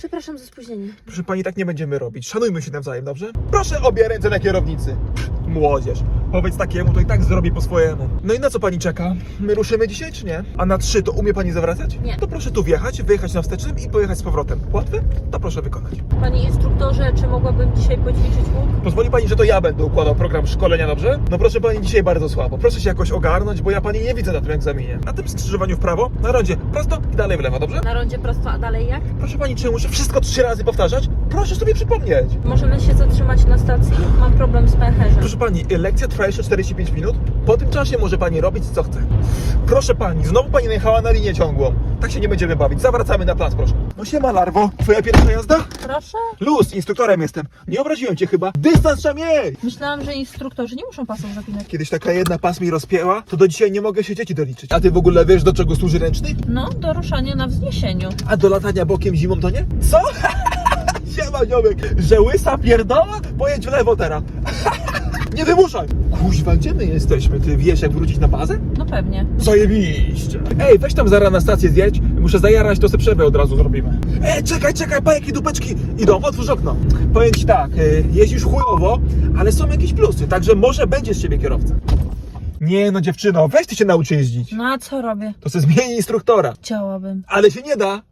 Przepraszam za spóźnienie. Proszę pani, tak nie będziemy robić. Szanujmy się nawzajem, dobrze? Proszę obie ręce na kierownicy. Młodzież. Powiedz takiemu, to i tak zrobi po swojemu. No i na co pani czeka? My ruszymy dzisiaj, czy nie? A na trzy to umie pani zawracać? Nie. To proszę tu wjechać, wyjechać na wstecznym i pojechać z powrotem. Łatwe? To proszę wykonać. Panie instruktorze, czy mogłabym dzisiaj poćwiczyć łuk? Pozwoli pani, że to ja będę układał program szkolenia, dobrze? No proszę pani, dzisiaj bardzo słabo. Proszę się jakoś ogarnąć, bo ja pani nie widzę na tym egzaminie. Na tym skrzyżowaniu w prawo, na rondzie prosto i dalej w lewo, dobrze? Na rondzie prosto, a dalej jak? Proszę pani, czy muszę wszystko trzy razy powtarzać? Proszę sobie przypomnieć. Możemy się zatrzymać na stacji? Mam problem z pęcherzem. Proszę pani, lekcja trwa jeszcze 45 minut. Po tym czasie może pani robić co chce. Proszę pani, znowu pani najechała na linię ciągłą. Tak się nie będziemy bawić. Zawracamy na plac, proszę. No siema, larwo. Twoja pierwsza jazda? Proszę? Luz, instruktorem jestem. Nie obraziłem cię chyba. Dystans trzeba mieć! Myślałam, że instruktorzy nie muszą pasów zapinać. Kiedyś taka jedna pas mi rozpięła, to do dzisiaj nie mogę się dzieci doliczyć. A ty w ogóle wiesz, do czego służy ręczny? No, do ruszania na wzniesieniu. A do latania bokiem zimą to nie? Co? Siema, ziomek. Że łysa pierdoła? Pojedź w lewo teraz. nie wymuszaj. Kuźwa, gdzie my jesteśmy? Ty wiesz, jak wrócić na bazę? No pewnie. Zajebiście. Ej, weź tam zaraz na stację zjedź. Muszę zajarać, to se przerwę od razu zrobimy. Ej, czekaj, czekaj, pa jakie dupeczki idą, otwórz okno. Powiem ci tak, y, jeździsz chujowo, ale są jakieś plusy, także może będzie z ciebie kierowca. Nie no dziewczyno, weź ty się naucz jeździć. No a co robię? To se zmieni instruktora. Chciałabym. Ale się nie da.